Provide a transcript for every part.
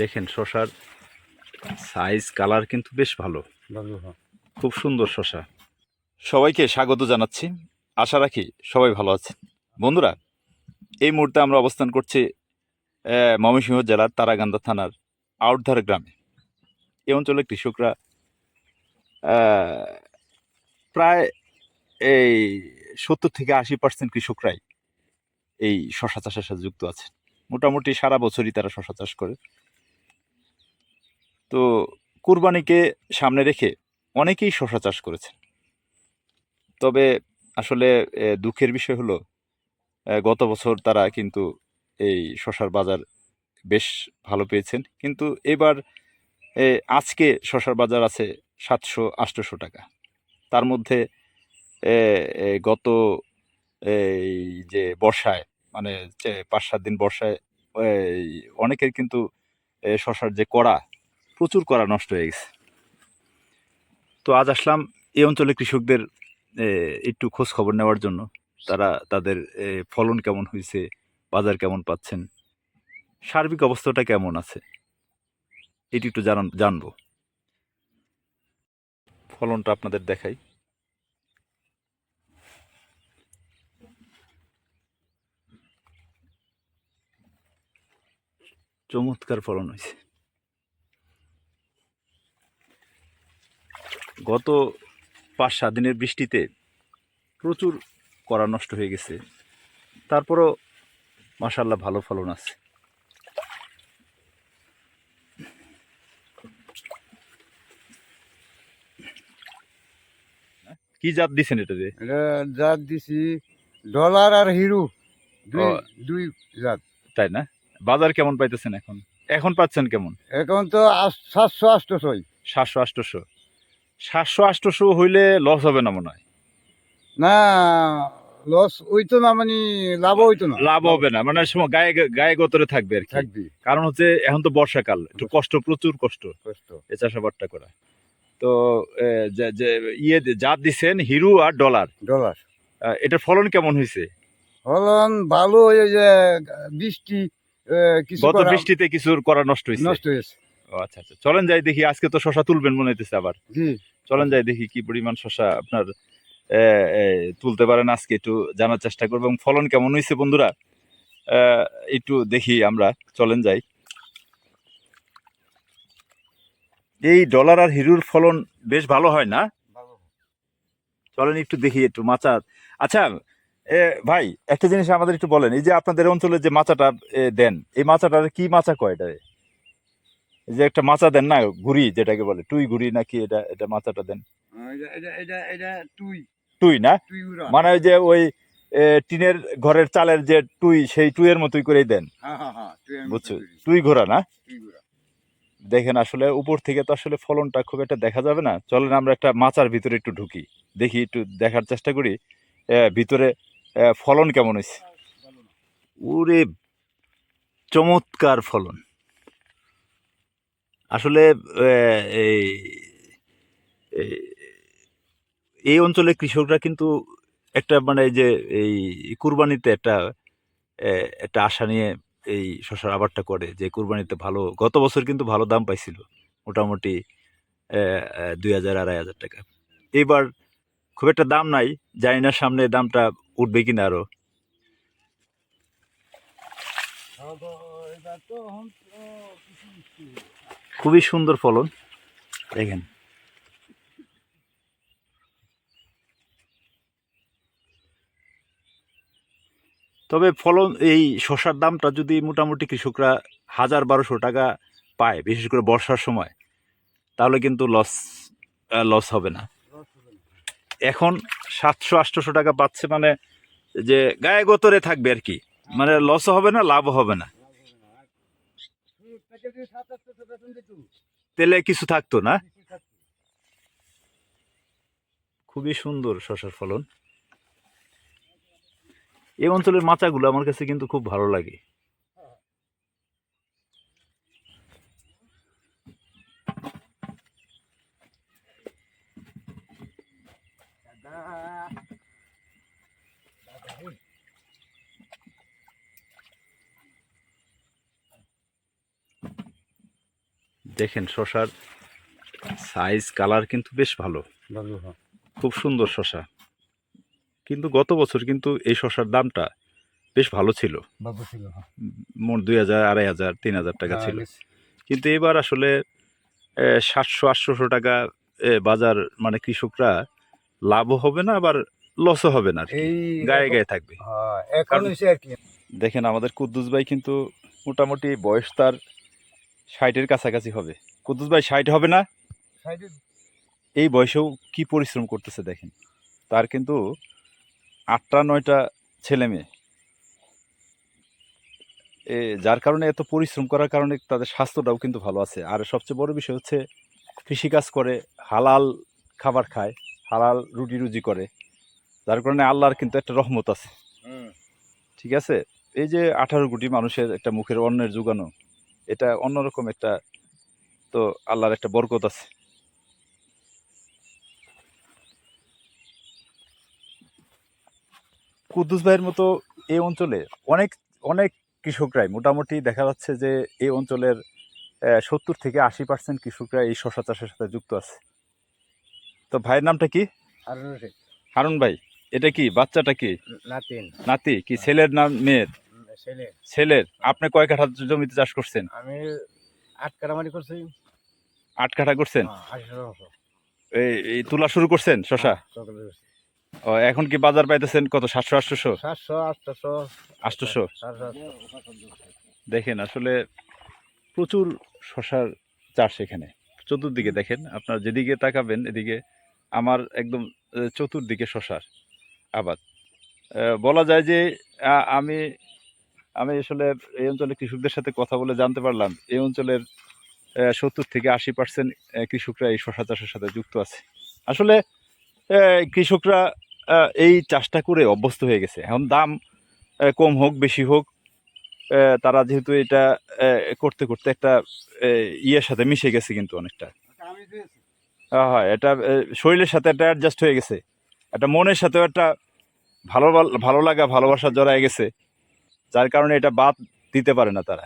দেখেন শশার size colour কিন্তু বেশ ভালো। খুব সুন্দর শশা। সবাইকে স্বাগত জানাচ্ছি। আশা রাখি সবাই ভালো আছেন। বন্ধুরা এই মুহূর্তে আমরা অবস্থান করছি ময়মনসিংহ জেলার তারাগান্দা থানার আউটধার গ্রামে। এই অঞ্চলের কৃষকরা প্রায় এই সত্তর থেকে আশি পার্সেন্ট কৃষকরাই এই শশা চাষের সাথে যুক্ত আছে মোটামুটি সারা বছরই তারা শশা চাষ করে। তো কুরবানিকে সামনে রেখে অনেকেই শশা চাষ করেছেন। তবে আসলে দুঃখের বিষয় হলো গত বছর তারা কিন্তু এই শশার বাজার বেশ ভালো পেয়েছেন। কিন্তু এবার আজকে শশার বাজার আছে সাতশো আটশোশো টাকা। তার মধ্যে গত এই যে বর্ষায় মানে পাঁচ সাত দিন বর্ষায় অনেকের কিন্তু শশার যে কড়া, প্রচুর কড়া নষ্ট হয়ে গেছে। তো আজ আসলাম এই অঞ্চলে কৃষকদের একটু খোঁজ খবর নেওয়ার জন্য। তারা তাদের ফলন কেমন হয়েছে, বাজার কেমন পাচ্ছেন, সার্বিক অবস্থাটা কেমন আছে, এটি একটু জানান, জানব। ফলনটা আপনাদের দেখাই। চমৎকার ফলন হয়েছে। গত পাঁচ সাত দিনের বৃষ্টিতে প্রচুর করা নষ্ট হয়ে গেছে। তারপরও মাসাল্লাহ ভালো ফলন আছে। কি জাত দিছেন এটাতে এটা জাত দিছি ডলার আর হিরো দুই। জাত। তাই না? বাজার কেমন পাইতেছেন এখন? এখন পাচ্ছেন কেমন? এখন তো সাতশো আটশোশোই সাতশো আটশোশো। সাতশো আটশোশো হইলে লস হবে না মনে হয়? না লস হইতো না মানে লাভ হইতো না। লাভ হবে না। মানে সময় গায়ে গায়ে গতরে থাকবে আর কি। কারণ হচ্ছে এখন তো বর্ষাকাল একটু কষ্ট প্রচুর কষ্ট। কষ্ট। এই চাষাবাদটা করা। তো যে ইয়ে যা দিছেন হিরু আর ডলার। ডলার। এটার ফলন কেমন হয়েছে ফলন ভালো যে বৃষ্টি কিছু গত বৃষ্টিতে কিছুর করা নষ্ট হয়েছে নষ্ট হয়েছে ও আচ্ছা আচ্ছা। চলেন যাই দেখি আজকে তো শশা তুলবেন মনে হইতেছে আবার। চলেন যাই দেখি কি পরিমাণ শশা আপনার তুলতে পারেন আজকে একটু জানার চেষ্টা করব। এবং ফলন কেমন হয়েছে বন্ধুরা? আহ, একটু দেখি আমরা চলেন যাই। এই ডলার আর হিরুর ফলন বেশ ভালো হয় না? চলেন একটু দেখি একটু মাচা আচ্ছা এ, ভাই একটা জিনিস আমাদের একটু বলেন। এই যে আপনাদের অঞ্চলে যে মাচাটা দেন এই মাচাটার কি মাচা কয় এটা? এই যে একটা মাচা দেন না ঘুড়ি যেটাকে বলে টুই ঘুড়ি নাকি এটা এটা মাচাটা দেন? তুই টুই। না? মানে ওই যে ওই টিনের ঘরের চালের যে টুই সেই টুইয়ের মতোই করেই দেন। হ্যাঁ হ্যাঁ হ্যাঁ বুঝছ? টুই ঘোরা না। দেখেন আসলে উপর থেকে তো আসলে ফলনটা খুব একটা দেখা যাবে না। চলেন আমরা একটা মাচার ভিতরে একটু ঢুকি। দেখি, একটু দেখার চেষ্টা করি। ভিতরে ফলন কেমন হয়েছে ওরে চমৎকার ফলন। আসলে এই অঞ্চলে কৃষকরা কিন্তু একটা মানে যে, এই কুরবানিতে একটা একটা আশা নিয়ে এই শশার আবারটা করে যে কুরবানিতে ভালো, গত বছর কিন্তু ভালো দাম পাইছিল। মোটামুটি দুই হাজার, আড়াই হাজার টাকা। এইবার খুব একটা দাম নাই, জানি না সামনে দামটা উঠবে কিনা আরও। তো এটা তো এখন তো কিছু মিষ্টি। খুবই সুন্দর ফলন। দেখেন। তবে ফলন, এই শশার দামটা যদি মোটামুটি কৃষকরা হাজার বারোশো টাকা পায়, বিশেষ করে বর্ষার সময়, তাহলে কিন্তু লস লস হবে না। এখন সাতশো, আটশোশো টাকা পাচ্ছে মানে যে গায়ে গতরে থাকবে আর কি। মানে লসও হবে না, লাভও হবে না। তেলে কিছু থাকতো না? খুবই সুন্দর শশার ফলন। এই অঞ্চলের মাচাগুলো আমার কাছে কিন্তু খুব ভালো লাগে। দেখেন শশার সাইজ কালার কিন্তু বেশ ভালো। হ্যাঁ। খুব সুন্দর শশা। কিন্তু গত বছর কিন্তু এই শশার দামটা বেশ ভালো ছিল। বাবু ছিল হ্যাঁ। মোট দুই হাজার আড়াই হাজার তিন হাজার টাকা ছিল। হ্যাঁ, কিন্তু এবার আসলে সাতশো আটশোশো টাকা বাজার মানে কৃষকরা লাভও হবে না আবার লসও হবে না গায়ে গায়ে থাকবে। হ্যাঁ দেখেন আমাদের কুদ্দুস ভাই কিন্তু মোটামুটি বয়স তার ষাটের কাছাকাছি হবে। কুদ্দুস ভাই ষাট হবে না? এই বয়সেও কি পরিশ্রম করতেছে দেখেন। তার কিন্তু আটটা নয়টা ছেলে মেয়ে। এ যার কারণে এত পরিশ্রম করার কারণে তাদের স্বাস্থ্যটাও কিন্তু ভালো আছে। আর সবচেয়ে বড় বিষয় হচ্ছে কৃষিকাজ করে হালাল খাবার খায় হালাল রুটি রুজি করে। যার কারণে আল্লাহর কিন্তু একটা রহমত আছে। ঠিক আছে? এই যে আঠারো কোটি মানুষের একটা মুখের অন্নের যোগানো এটা অন্যরকম একটা তো আল্লাহর একটা বরকত আছে। কুদ্দুস ভাইয়ের মতো এই অঞ্চলে অনেক অনেক কৃষকরাই মোটামুটি দেখা যাচ্ছে যে এই অঞ্চলের সত্তর থেকে আশি পার্সেন্ট কৃষকরা এই শশা চাষের সাথে যুক্ত আছে। তো ভাইয়ের নামটা কি? হারুন ভাই এটা কি? বাচ্চাটা কি? নাতি কি ছেলের নাম মেয়ের? ছেলের। আপনি কয় কাঠা জমিতে চাষ করছেন? আমি আট কাটামারি করছি। আট কাঠা করছেন? এই এই তোলা শুরু করছেন শশা করছি। ও এখন কি বাজার পাইতেছেন কত? সাতশো আটশোশো? সাতশো আটশোশো। আটশোশো? দেখেন আসলে প্রচুর শশার চাষ এখানে। চতুর্দিকে দেখেন আপনার যেদিকে তাকাবেন এদিকে আমার একদম চতুর্দিকে শশার আবাদ। বলা যায় যে আমি আমি আসলে এই অঞ্চলের কৃষকদের সাথে কথা বলে জানতে পারলাম এই অঞ্চলের সত্তর থেকে আশি পার্সেন্ট কৃষকরা এই শশা চাষের সাথে যুক্ত আছে। আসলে কৃষকরা এই চাষটা করে অভ্যস্ত হয়ে গেছে। এখন দাম কম হোক, বেশি হোক তারা যেহেতু এটা করতে করতে একটা ইয়ের সাথে মিশে গেছে কিন্তু অনেকটা। হয়, এটা শরীরের সাথে একটা অ্যাডজাস্ট হয়ে গেছে। একটা মনের সাথেও একটা ভালো, ভাল- লাগা, ভালোবাসা জড়ায় গেছে। যার কারণে এটা বাদ দিতে পারে না তারা।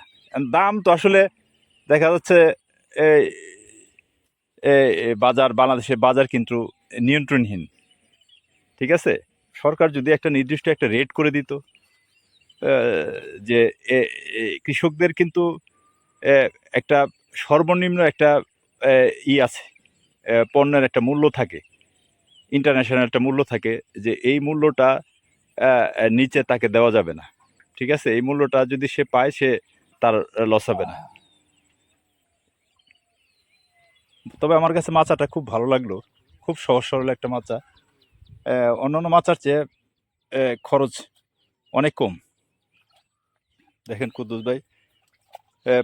দাম তো আসলে দেখা যাচ্ছে বাজার, বাংলাদেশের বাজার কিন্তু নিয়ন্ত্রণহীন। ঠিক আছে? সরকার যদি একটা নির্দিষ্ট একটা রেট করে দিত যে কৃষকদের কিন্তু একটা সর্বনিম্ন একটা ই আছে পণ্যের একটা মূল্য থাকে ইন্টারন্যাশনাল একটা মূল্য থাকে, যে এই মূল্যটা নিচে তাকে দেওয়া যাবে না। ঠিক আছে? এই মূল্যটা যদি সে পায়, সে তার লস হবে না। তবে আমার কাছে মাচাটা খুব ভালো লাগল। খুব সহজ সরল একটা মাচা। অন্যান্য মাচার চেয়ে খরচ অনেক কম। দেখেন কুদ্দুস ভাই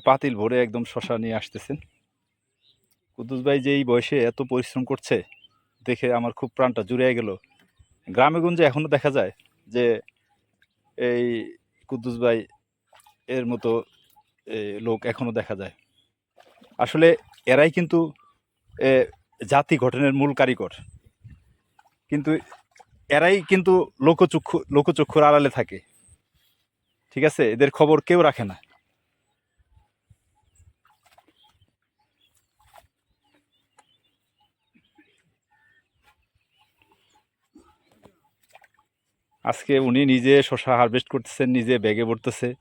পাতিল ভরে একদম শশা নিয়ে আসতেছেন। কুদ্দুস ভাই যে এই বয়সে এত পরিশ্রম করছে, দেখে আমার খুব প্রাণটা জুড়ে গেল। গ্রামে গঞ্জে এখনও দেখা যায় যে, এই কুদ্দুস ভাই এর মতো লোক এখনও দেখা যায়। আসলে এরাই কিন্তু জাতি গঠনের মূল কারিগর। কিন্তু এরাই কিন্তু লোকচক্ষু, লোকচক্ষুর আড়ালে থাকে। ঠিক আছে? এদের খবর কেউ রাখে না। আজকে উনি নিজে শশা হারভেস্ট করতেছেন, নিজে ব্যাগে ভরতেছে।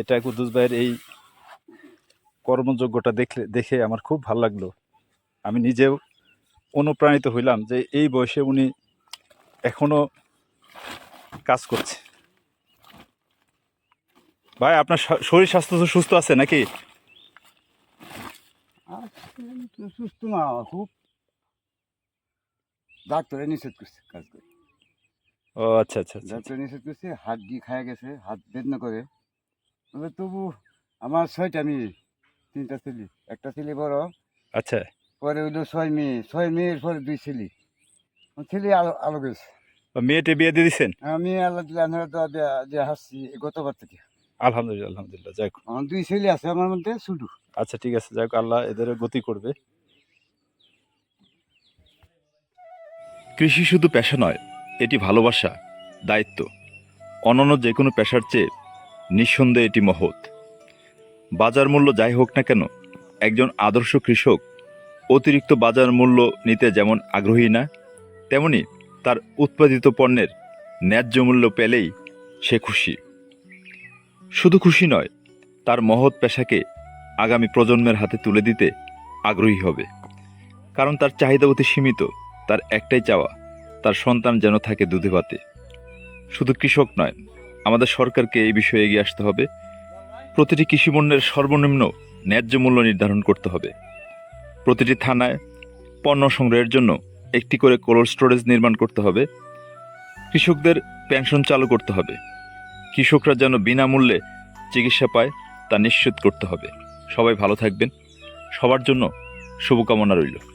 এটা কুদ্দুস ভাইয়ের এই কর্মযোগ্যটা দেখলে, দেখে আমার খুব ভালো লাগল। আমি নিজেও অনুপ্রাণিত হইলাম যে এই বয়সে উনি এখনও কাজ করছে। ভাই আপনার শরীর স্বাস্থ্য তো সুস্থ আছে নাকি? আজকে সুস্থ না খুব ডাক্তারে নিষেধ করছে কাজ করে। ও আচ্ছা আচ্ছা আচ্ছা। ডাক্তার নিষেধ করছে হাত দিয়ে খায়া গেছে হাত বেদনা করে। তবে তবু আমার ছয়টা মেয়ে তিনটা ছেলে একটা ছেলে বড়। আচ্ছা। পরে হইল ছয় মেয়ে ছয় মেয়ের পরে দুই ছেলে। ছেলে আলো আলো গেছে। মেয়েটে বিয়ে দিয়ে দিচ্ছেন আমি আল্লাহ তো দিয়ে হাসছি গতবার থেকে। আলহামদুলিল্লাহ আলহামদুলিল্লাহ যাই। আমার দুই ছেলে আছে আমার মধ্যে শুধু। আচ্ছা ঠিক আছে যাই হোক, আল্লাহ এদের গতি করবে। কৃষি শুধু পেশা নয় এটি ভালোবাসা দায়িত্ব। অন্যান্য যে কোনো পেশার চেয়ে নিঃসন্দেহে এটি মহৎ। বাজার মূল্য যাই হোক না কেন একজন আদর্শ কৃষক অতিরিক্ত বাজার মূল্য নিতে যেমন আগ্রহী না, তেমনি তার উৎপাদিত পণ্যের ন্যায্য মূল্য পেলেই সে খুশি। শুধু খুশি নয়, তার মহৎ পেশাকে আগামী প্রজন্মের হাতে তুলে দিতে আগ্রহী হবে। কারণ তার চাহিদা অতি সীমিত, তার একটাই চাওয়া, তার সন্তান যেন থাকে দুধে ভাতে। শুধু কৃষক নয়, আমাদের সরকারকে এই বিষয়ে এগিয়ে আসতে হবে। প্রতিটি কৃষিপণ্যের সর্বনিম্ন ন্যায্য মূল্য নির্ধারণ করতে হবে। প্রতিটি থানায় পণ্য সংগ্রহের জন্য একটি করে কোল্ড স্টোরেজ নির্মাণ করতে হবে। কৃষকদের পেনশন চালু করতে হবে। কৃষকরা যেন বিনামূল্যে চিকিৎসা পায়, তা নিশ্চিত করতে হবে। সবাই ভালো থাকবেন। সবার জন্য শুভকামনা রইল।